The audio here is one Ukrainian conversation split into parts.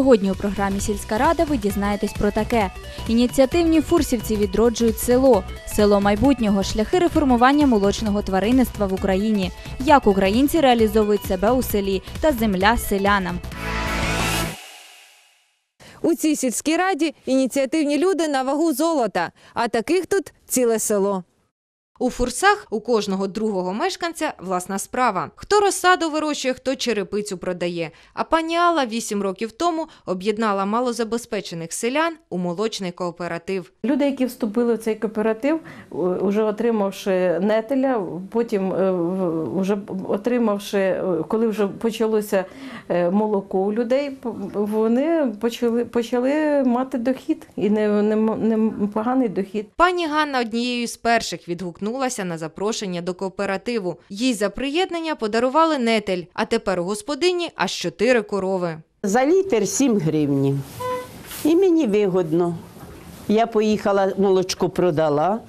сьогодні у програмі Сільська рада ви дізнаєтесь про таке: ініціативні фурсівці відроджують село, село майбутнього, шляхи реформування молочного тваринництва в Україні, як українці реалізовують себе у селі та земля селянам. У цій сільській раді ініціативні люди на вагу золота, а таких тут ціле село. У фурсах у кожного другого мешканця власна справа. Хто розсаду вирощує, хто черепицю продає. А пані Алла вісім років тому об'єднала малозабезпечених селян у молочний кооператив. Люди, які вступили в цей кооператив, вже отримавши нетеля, потім е, вже отримавши, е, коли вже почалося е, молоко у людей, вони почали, почали мати дохід і не, не, не поганий дохід. Пані Ганна однією з перших відгукнулася на запрошення до кооперативу. Їй за приєднання подарували нетель, а тепер у господині аж чотири корови. За літр 7 гривні. І мені вигодно. Я поїхала, молочко продала.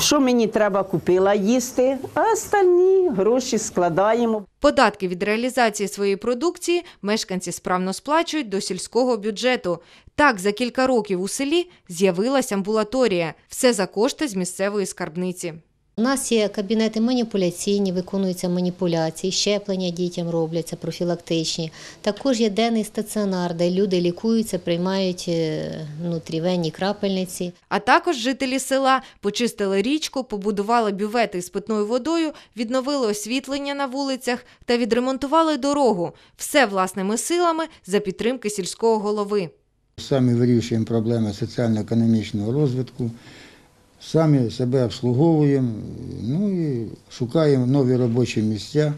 Що мені треба купила їсти, а остальні гроші складаємо. Податки від реалізації своєї продукції мешканці справно сплачують до сільського бюджету. Так, за кілька років у селі з'явилася амбулаторія. Все за кошти з місцевої скарбниці. У нас є кабінети маніпуляційні, виконуються маніпуляції, щеплення дітям робляться профілактичні. Також є денний стаціонар, де люди лікуються, приймають е, внутрівенні крапельниці. А також жителі села почистили річку, побудували бювети з питною водою, відновили освітлення на вулицях та відремонтували дорогу. Все власними силами за підтримки сільського голови. Самі вирішуємо проблеми соціально-економічного розвитку, самі себе обслуговуємо, ну і шукаємо нові робочі місця,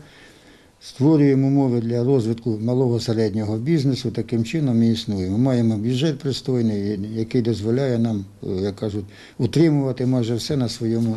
створюємо умови для розвитку малого середнього бізнесу. Таким чином і існуємо. Маємо бюджет пристойний, який дозволяє нам, е, як кажуть, утримувати майже все на своєму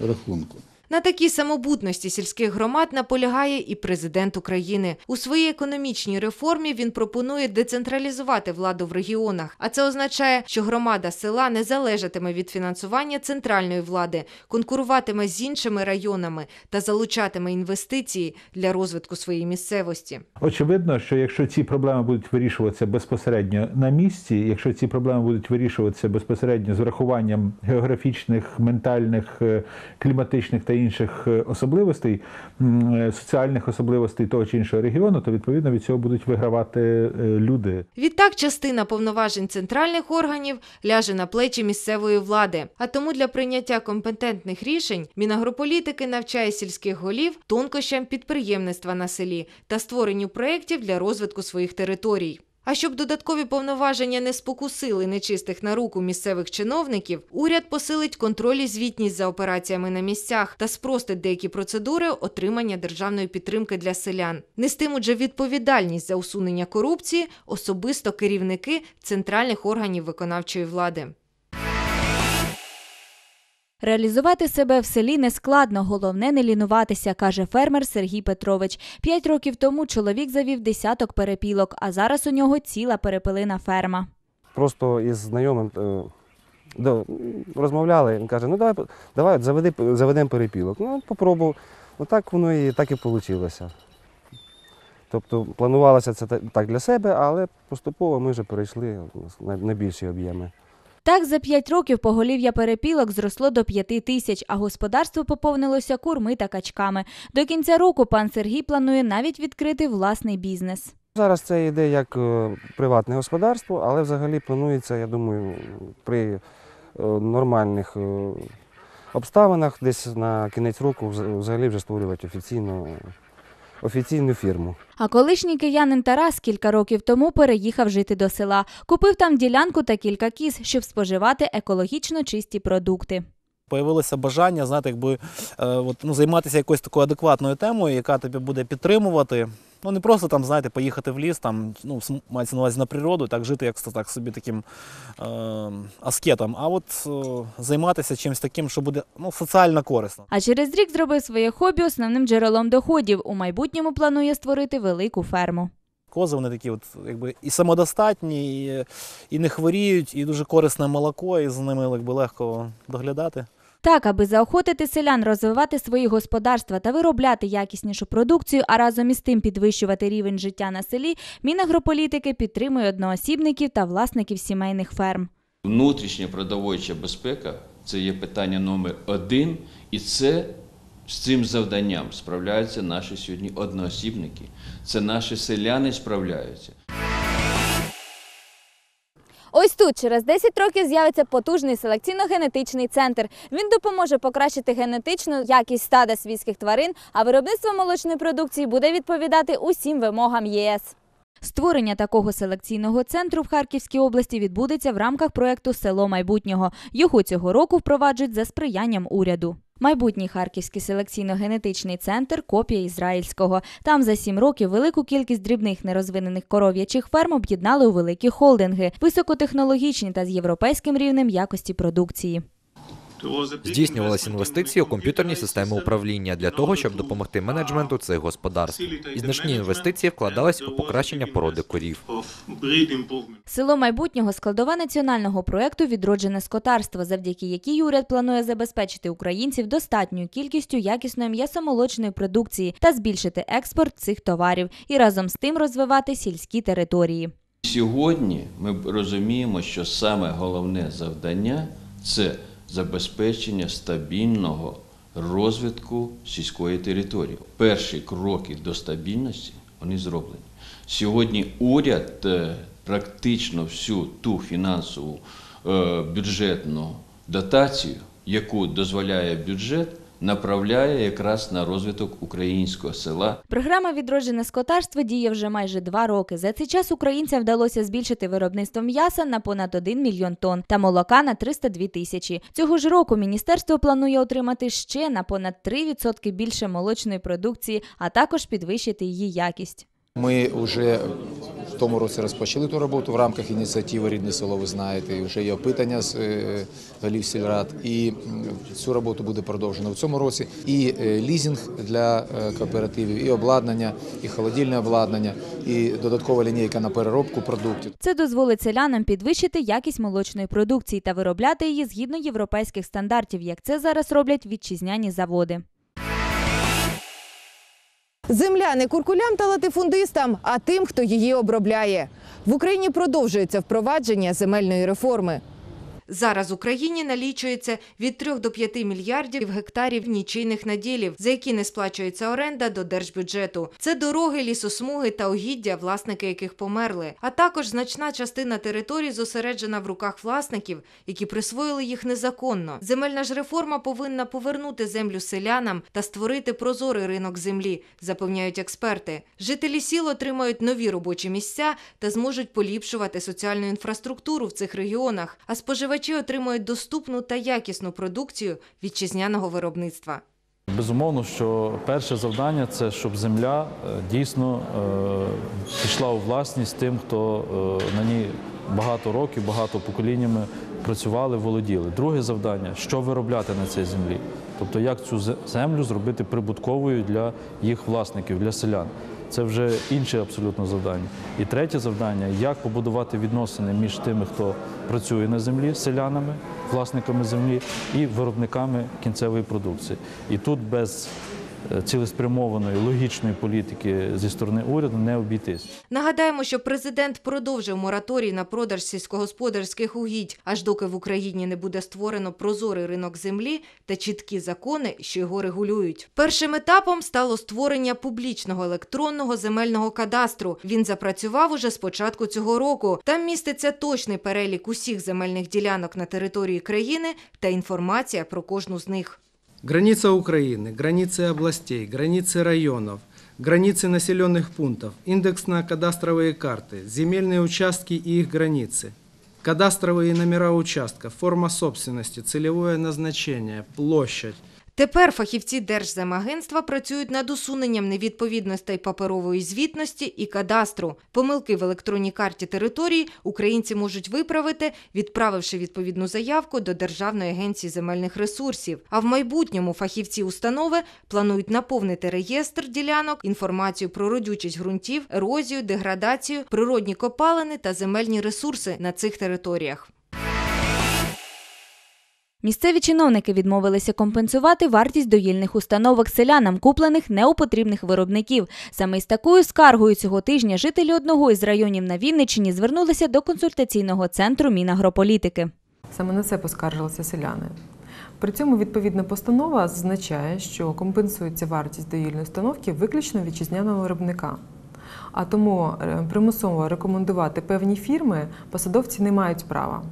рахунку. На такій самобутності сільських громад наполягає і президент України. У своїй економічній реформі він пропонує децентралізувати владу в регіонах. А це означає, що громада села не залежатиме від фінансування центральної влади, конкуруватиме з іншими районами та залучатиме інвестиції для розвитку своєї місцевості. Очевидно, що якщо ці проблеми будуть вирішуватися безпосередньо на місці, якщо ці проблеми будуть вирішуватися безпосередньо з врахуванням географічних, ментальних, е, кліматичних та інших е, особливостей, е, соціальних особливостей того чи іншого регіону, то відповідно від цього будуть вигравати е, люди. Відтак, частина повноважень центральних органів ляже на плечі місцевої влади. А тому для прийняття компетентних рішень Мінагрополітики навчає сільських голів тонкощам підприємництва на селі та створенню проєктів для розвитку своїх територій. А щоб додаткові повноваження не спокусили нечистих на руку місцевих чиновників, уряд посилить контроль і звітність за операціями на місцях та спростить деякі процедури отримання державної підтримки для селян. Нестимуть же відповідальність за усунення корупції особисто керівники центральних органів виконавчої влади. Реалізувати себе в селі не складно, головне не лінуватися, каже фермер Сергій Петрович. П'ять років тому чоловік завів десяток перепілок, а зараз у нього ціла перепилина ферма. просто із знайомим е, розмовляли. Він каже, ну давай, давай заведи, заведемо перепілок. Ну, попробував. Отак воно і так і вийшло. Тобто планувалося це так для себе, але поступово ми вже перейшли на більші об'єми. Так, за п'ять років поголів'я перепілок зросло до п'яти тисяч, а господарство поповнилося курми та качками. До кінця року пан Сергій планує навіть відкрити власний бізнес. Зараз це йде як е, приватне господарство, але взагалі планується, я думаю, при е, нормальних е, обставинах десь на кінець року вз- взагалі вже створювати офіційну, офіційну фірму. А колишній киянин Тарас кілька років тому переїхав жити до села. Купив там ділянку та кілька кіз, щоб споживати екологічно чисті продукти. Появилося бажання, знаєте, якби е, от, ну, займатися якоюсь такою адекватною темою, яка тебе буде підтримувати. Ну не просто там, знаєте, поїхати в ліс, там, ну, мається на увазі на природу, так жити як так собі таким е, аскетом, а от е, займатися чимось таким, що буде ну, соціально корисно. А через рік зробив своє хобі основним джерелом доходів. У майбутньому планує створити велику ферму. Кози вони такі, от, якби, і самодостатні, і, і не хворіють, і дуже корисне молоко, і за ними якби, легко доглядати. Так, аби заохотити селян розвивати свої господарства та виробляти якіснішу продукцію, а разом із тим підвищувати рівень життя на селі, Мінагрополітики підтримує одноосібників та власників сімейних ферм. Внутрішня продовольча безпека це є питання номер один, і це з цим завданням справляються наші сьогодні одноосібники. Це наші селяни справляються. Ось тут через 10 років з'явиться потужний селекційно-генетичний центр. Він допоможе покращити генетичну якість стада свійських тварин, а виробництво молочної продукції буде відповідати усім вимогам ЄС. Створення такого селекційного центру в Харківській області відбудеться в рамках проєкту Село майбутнього. Його цього року впроваджують за сприянням уряду. Майбутній Харківський селекційно-генетичний центр копія ізраїльського. Там за сім років велику кількість дрібних нерозвинених коров'ячих ферм об'єднали у великі холдинги, високотехнологічні та з європейським рівнем якості продукції. Здійснювалися інвестиції у комп'ютерні системи управління для того, щоб допомогти менеджменту цих господарств. І значні інвестиції вкладались у покращення породи корів. Село майбутнього складова національного проекту Відроджене скотарство, завдяки якій уряд планує забезпечити українців достатньою кількістю якісної м'ясомолочної продукції та збільшити експорт цих товарів і разом з тим розвивати сільські території. Сьогодні ми розуміємо, що саме головне завдання це забезпечення стабільного розвитку сільської території. Перші кроки до стабільності вони зроблені. Сьогодні уряд е, практично всю ту фінансову е, бюджетну дотацію, яку дозволяє бюджет, направляє якраз на розвиток українського села Програма Відроджене скотарство діє вже майже два роки. За цей час українцям вдалося збільшити виробництво м'яса на понад 1 мільйон тонн та молока на 302 тисячі. Цього ж року міністерство планує отримати ще на понад 3% більше молочної продукції, а також підвищити її якість. Ми вже в тому році розпочали ту роботу в рамках ініціативи Рідне село, ви знаєте, і вже є опитання з е, голів сільрад. І цю роботу буде продовжено в цьому році. І е, лізинг для е, кооперативів, і обладнання, і холодильне обладнання, і додаткова лінійка на переробку продуктів. Це дозволить селянам підвищити якість молочної продукції та виробляти її згідно європейських стандартів, як це зараз роблять вітчизняні заводи. Земля не куркулям та латифундистам, а тим, хто її обробляє. В Україні продовжується впровадження земельної реформи. Зараз Україні налічується від 3 до 5 мільярдів гектарів нічийних наділів, за які не сплачується оренда до держбюджету. Це дороги, лісосмуги та угіддя, власники яких померли. А також значна частина територій зосереджена в руках власників, які присвоїли їх незаконно. Земельна ж реформа повинна повернути землю селянам та створити прозорий ринок землі, запевняють експерти. Жителі сіл отримають нові робочі місця та зможуть поліпшувати соціальну інфраструктуру в цих регіонах, а споживачі отримують доступну та якісну продукцію вітчизняного виробництва. Безумовно, що перше завдання це щоб земля е, дійсно е, пішла у власність тим, хто е, на ній багато років, багато поколіннями працювали, володіли. Друге завдання що виробляти на цій землі, тобто як цю зе- землю зробити прибутковою для їх власників, для селян. Це вже інше абсолютно завдання. І третє завдання як побудувати відносини між тими, хто працює на землі, селянами, власниками землі і виробниками кінцевої продукції. І тут без цілеспрямованої логічної політики зі сторони уряду не обійтись. Нагадаємо, що президент продовжив мораторій на продаж сільськогосподарських угідь, аж доки в Україні не буде створено прозорий ринок землі та чіткі закони, що його регулюють. Першим етапом стало створення публічного електронного земельного кадастру. Він запрацював уже з початку цього року. Там міститься точний перелік усіх земельних ділянок на території країни та інформація про кожну з них. Граница Украины, границы областей, границы районов, границы населенных пунктов, индексно-кадастровые карты, земельные участки и их границы, кадастровые номера участков, форма собственности, целевое назначение, площадь, Тепер фахівці Держземагентства працюють над усуненням невідповідностей паперової звітності і кадастру. Помилки в електронній карті території українці можуть виправити, відправивши відповідну заявку до Державної агенції земельних ресурсів. А в майбутньому фахівці установи планують наповнити реєстр ділянок інформацію про родючість ґрунтів, ерозію, деградацію, природні копалини та земельні ресурси на цих територіях. Місцеві чиновники відмовилися компенсувати вартість доїльних установок селянам, куплених не у потрібних виробників. Саме з такою скаргою цього тижня жителі одного із районів на Вінниччині звернулися до консультаційного центру Мінагрополітики. Саме на це поскаржилися селяни. При цьому відповідна постанова зазначає, що компенсується вартість доїльної установки виключно вітчизняного виробника. А тому е, примусово рекомендувати певні фірми посадовці не мають права.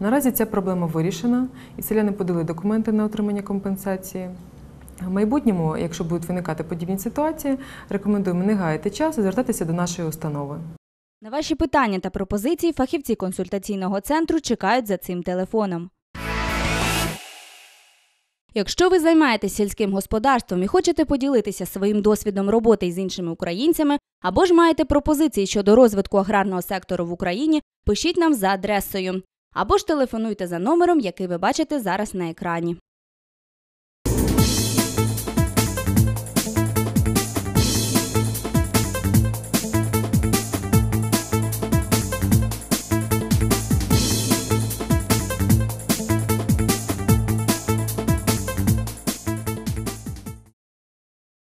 Наразі ця проблема вирішена, і селяни подали документи на отримання компенсації. В майбутньому, якщо будуть виникати подібні ситуації, рекомендуємо не гаяти час і звертатися до нашої установи. На ваші питання та пропозиції фахівці консультаційного центру чекають за цим телефоном. Якщо ви займаєтесь сільським господарством і хочете поділитися своїм досвідом роботи із іншими українцями, або ж маєте пропозиції щодо розвитку аграрного сектору в Україні, пишіть нам за адресою або ж телефонуйте за номером, який ви бачите зараз на екрані.